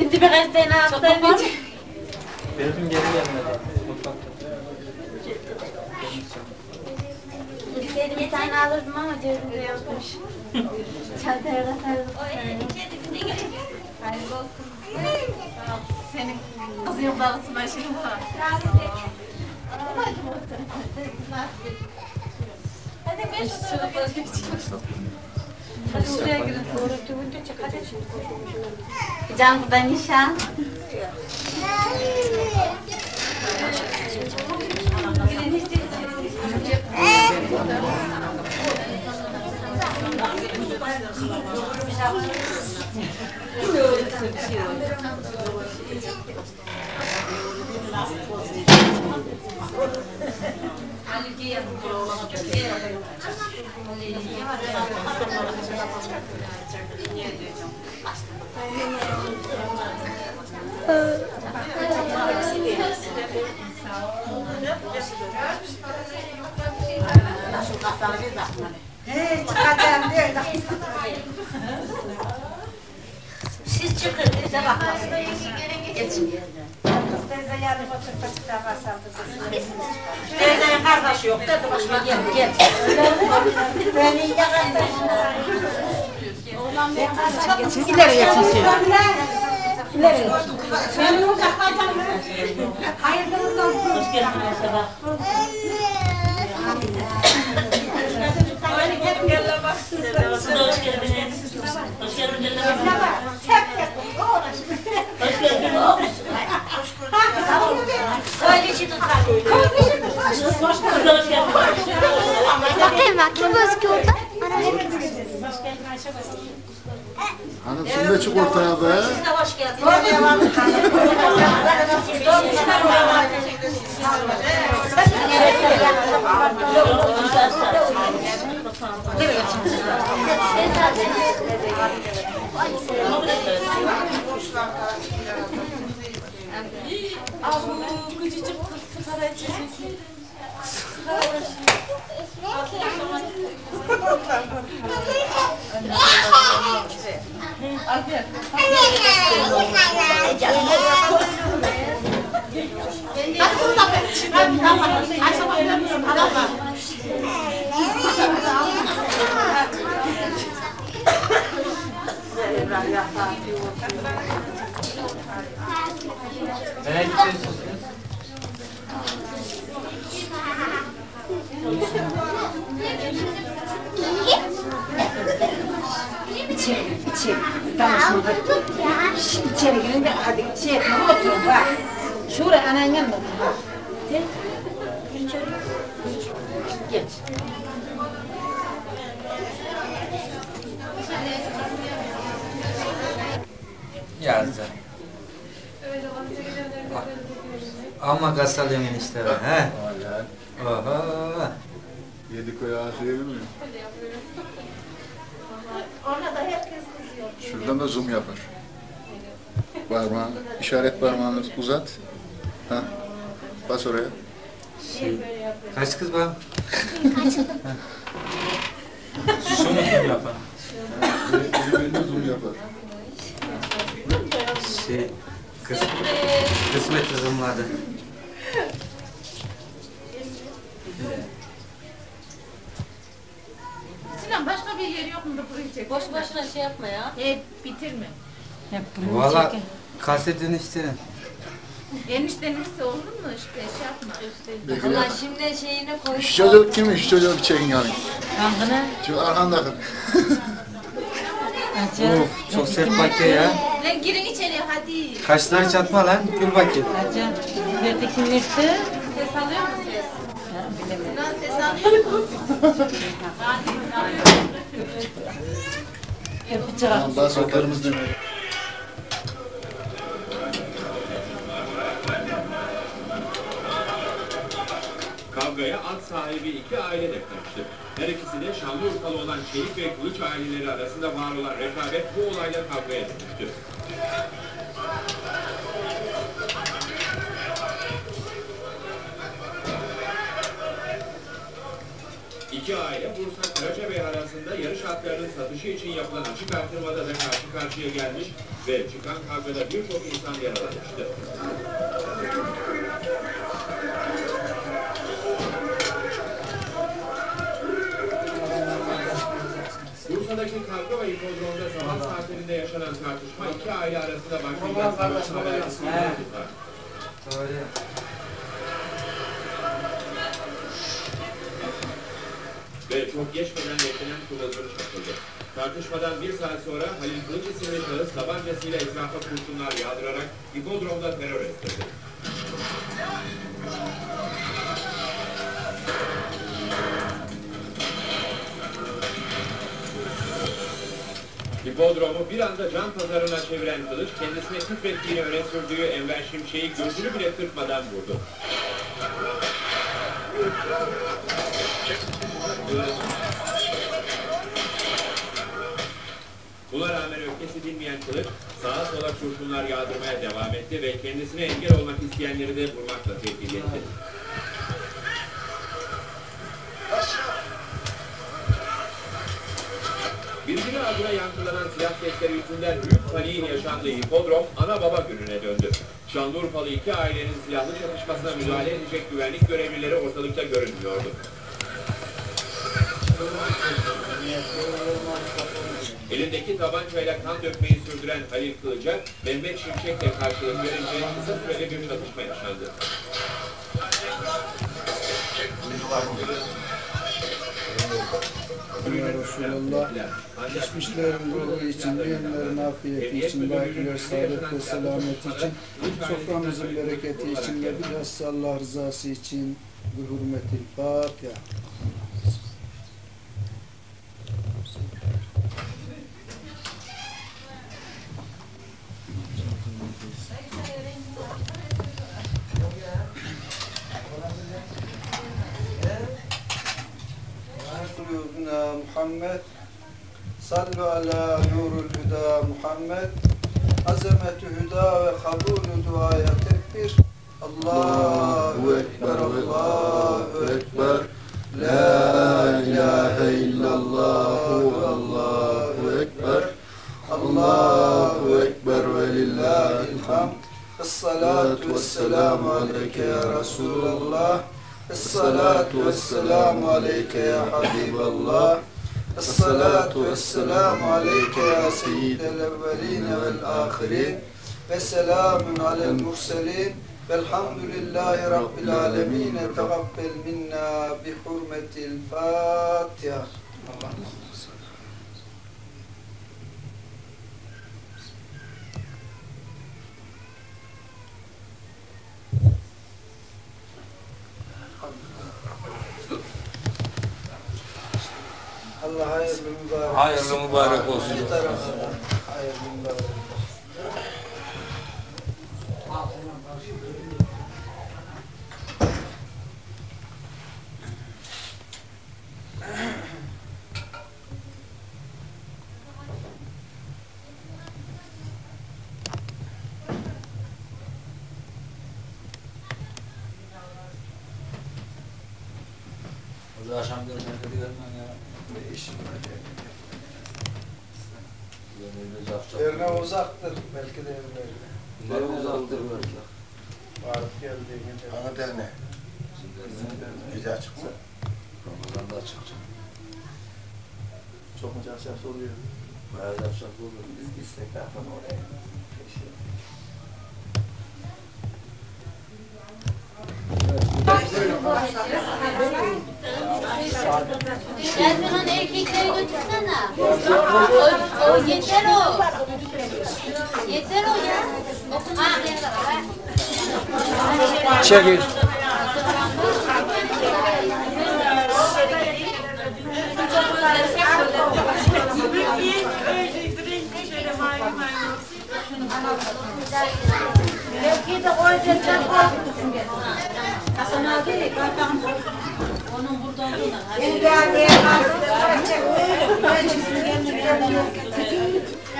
Bitti birkaç tane attım. Benim geri gelmedi. Mutfakta. Gitseydim bir tane alırdım ama cebimde yokmuş. Çantaya katardım. Hayırlı olsun. Senin kızın yok babası başına var. Hadi ben şurada başka bir şey Hadi oraya girin. Can burada nişan. Çıkacağım diyor. Siz çıkın bize bakmasın. Geçin yerine. Teyze yarın otur paçıkta basaldı. Teyzenin kardeşi yok dedi başıma gel gel. Beni yakardı. İleri geçin sen. İleri geçin. Ben uzaklaşacağım. Hayırlı olsun. Hoş geldin Ayşe Siz de hoş geldiniz. Hoş geldiniz. Hoş geldiniz. Öyle için tutar. Bakayım bak kim gözüküyor orada? Hanım sen de çık ortaya be. Siz de hoş geldiniz. Abi bu küçücük kız sigara içecek. Sigara Thank you. Nereye gidiyorsunuz? İçeri, içeri. Tamam şimdi. İçeri hadi şey yapma oturun bak. Şuraya anan yanına otur bak. Gel. İçeri. Geç. Yazdı. Ama kasalıyorsun enişte be he. Vallahi Oho. yedi koyu ağzıyabilir miyim? Şuradan da zoom yapar. Parmağın, işaret parmağını uzat. Ha. Bas oraya. Şey, kaç kız var? Şunu kim yapar? Elinde zoom yapar. Şey, kız, kısmet kızımladı. Da burayı? Boş boşuna şey yapma ya. E bitirme. Valla kasetin işte. Eniştenirse olur mu işte şey yapma. Allah şimdi şeyini koy. Şu çocuk kim? Şu bir çekin yani. Şu arkandaki. Of çok sert bakıyor ya. Lan girin içeriye hadi. Kaşlar çatma lan. Gül. Ses alıyor mu ses? Sinan ses alıyor mu? Düğmeye. Kavgaya at sahibi iki aile de karıştı. Her ikisi de Şanlıurfalı olan Çelik ve Kılıç aileleri arasında var olan rekabet bu olayla kavgaya dönüştü. Atlarının satışı için yapılan açık artırmada da karşı karşıya gelmiş ve çıkan kavgada birçok insan yaralanmıştı. Bursa'daki kavga ve hipodromda sabah saatlerinde yaşanan tartışma iki aile arasında başlayan savaş habercisi tutar. Doğru. Ve çok geçmeden yaşanan kıvılcım çakıldı. Tartışmadan bir saat sonra Halil Kılıç isimli şahıs tabancasıyla etrafa kurşunlar yağdırarak hipodromda terör estirdi. Hipodromu bir anda can pazarına çeviren Kılıç kendisine küfrettiğini öne sürdüğü Enver Şimşek'i gözünü bile kırpmadan vurdu. Buna rağmen öfkesi dinmeyen Kılıç sağa sola kurşunlar yağdırmaya devam etti ve kendisine engel olmak isteyenleri de vurmakla tehdit etti. Birbiri adına yankılanan silah sesleri yüzünden büyük paniğin yaşandığı hipodrom ana baba gününe döndü. Şanlıurfalı iki ailenin silahlı çatışmasına müdahale edecek güvenlik görevlileri ortalıkta görünmüyordu. Elindeki tabancayla kan dökmeyi sürdüren Halil Kılıç'a Mehmet Şimşek'le karşılık verince kısa süreli bir çatışma yaşandı. Ya Resulallah, Ancak geçmişlerin ruhu için, diyenlerin afiyeti için, bakiler saadet ve selameti için, soframızın bereketi için ve bilhassa Allah rızası için bu hürmetil Fatiha. Muhammed. Sallu ala nurul hüda Muhammed. Azametü hüda ve kabulü duaya tekbir. Allahu Ekber Allahu Ekber. La ilahe illallahu Allahu Ekber. Allahu Ekber ve lillahil hamd. Esselatu vesselamu aleyke ya Resulallah Esselatu vesselamu aleyke ya Habiballah. Esselatu vesselamu aleyke ya seyyidel evveline vel ahirin ve selamun alel murselin velhamdülillahi rabbil alemin tegabbel minna bi hurmetil Fatiha. Allah'ım. Hayırlı mübarek Hayırlı mübarek olsun. İki tarafa da hayırlı mübarek olsun. O da akşam görmekte görmem var Yerine uzaktır belki de evlerine. Bunlar uzaktır böyle. Varıp geldiğinde. Bana dene. Güzel çıksa. Ramazan'da çıkacak. Çok mu cahşaf oluyor? Bayağı yapacak olur. Biz gitsek daha oraya. Keşke. Yazmanın erkekleri götürsene. O, o yeter o. Yeter o ya. Ha. Çekil.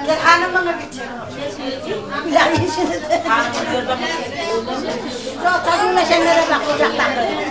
Gel hanımına geçelim. Ya işini de. Yok, tadınlaşanlara bak uzaktan böyle.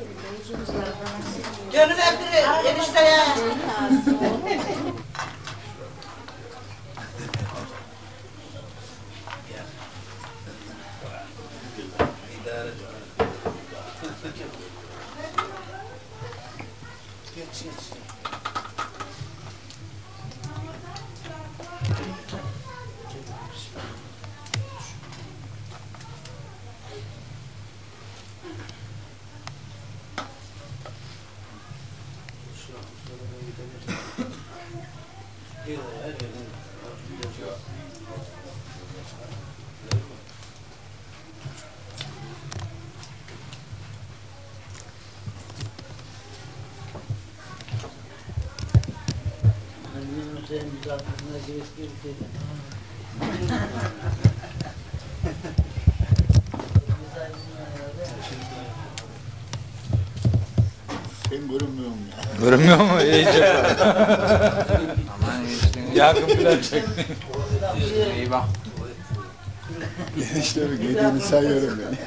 var ya. Ceylan'la geliyoruz. Gönül öptürü enişteye. Ben görünmüyorum ya. Görünmüyor mu? İyice. Aman işte. Yakın bile çek. İyi bak. İşte giydiğini sayıyorum ben.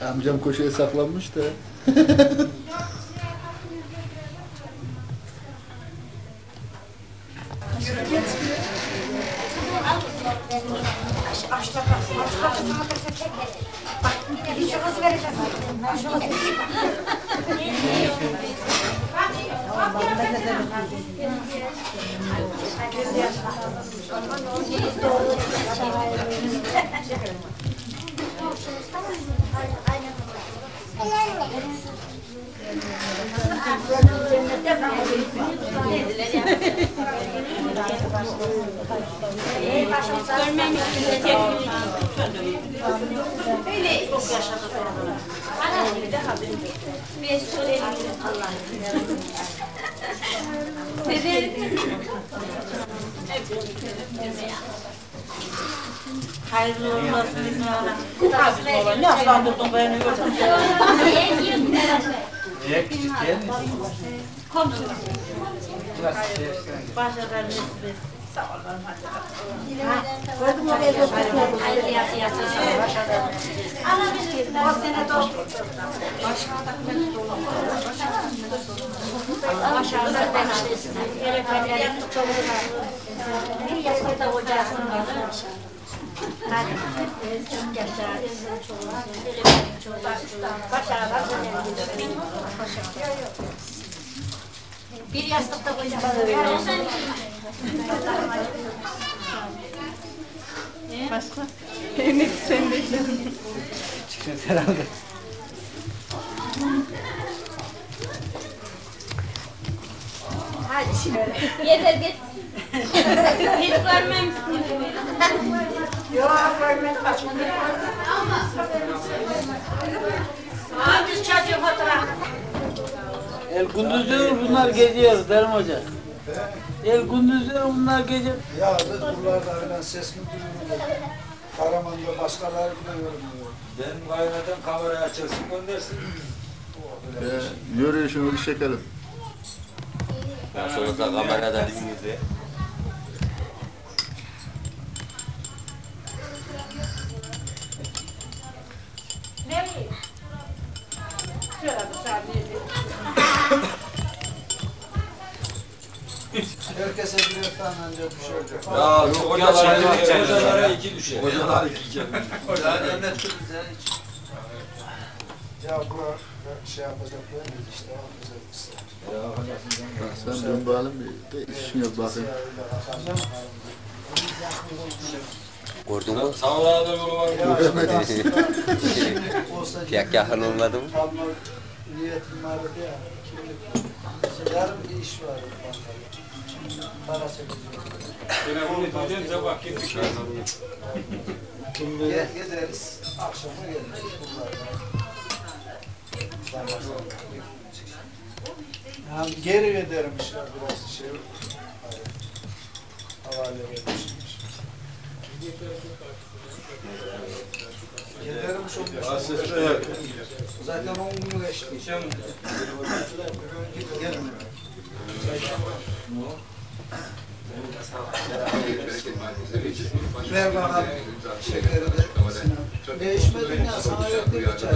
Amcam koşuya saklanmış da. Öyle çok yaşadık. Anasını da haberim. Mesul elini Allah'ın. Hayırlı olmasın İsmail'e. Nasıl olur? Ne aslandırdın beni gördün? Niye küçük değil mi? Biraz şey işte. Başarılar nasip etsin. Sağ olun. O sene çoluğuna. Bir yaşında hocasını alır. Hadi. Çok yaşa. Başarılar önemli. Bir yastıkta hocasını Çıkacağız herhalde. Hadi şimdi. Yeter git. Hiç görmemişsin. Yok görmedim. Abi biz çocuğu fotoğraf. El gündüzleri bunlar geziyor Derim Hoca. El gündüzleri bunlar geziyor. Ya buralarda falan ses müdürlüğü de Karaman'da başkaları bile görünmüyor. Benim kaynadan kamerayı açılsın göndersin. Ee, yürüyüşünü bir çekelim. Ben sonra kameradan dinledi. Herkese birer tane ancak düşer. Ya çok hocalara hocalara iki düşer. Hocalar iki Hocalar emrettim bize hiç. Ya buna şey yapacaklar işte yapacağız işte. Dön bakalım bir de işin yok bakayım. Gördün mü? Sağlarda yolu var. Olsa Pek yakın olmadı mı? niyetim vardı ya. Kimlik. Yarın bir iş var. Para çekeceğim. Gezeriz. Akşama geliriz. Bunlar. Yani geri ederim işte biraz şey. Havale vermişim. Giderim şu Zaten 10 gün geçti. Gelmiyor. Ver bakalım şekeri de. Değişmedi ya? Sana yok değil mi çay?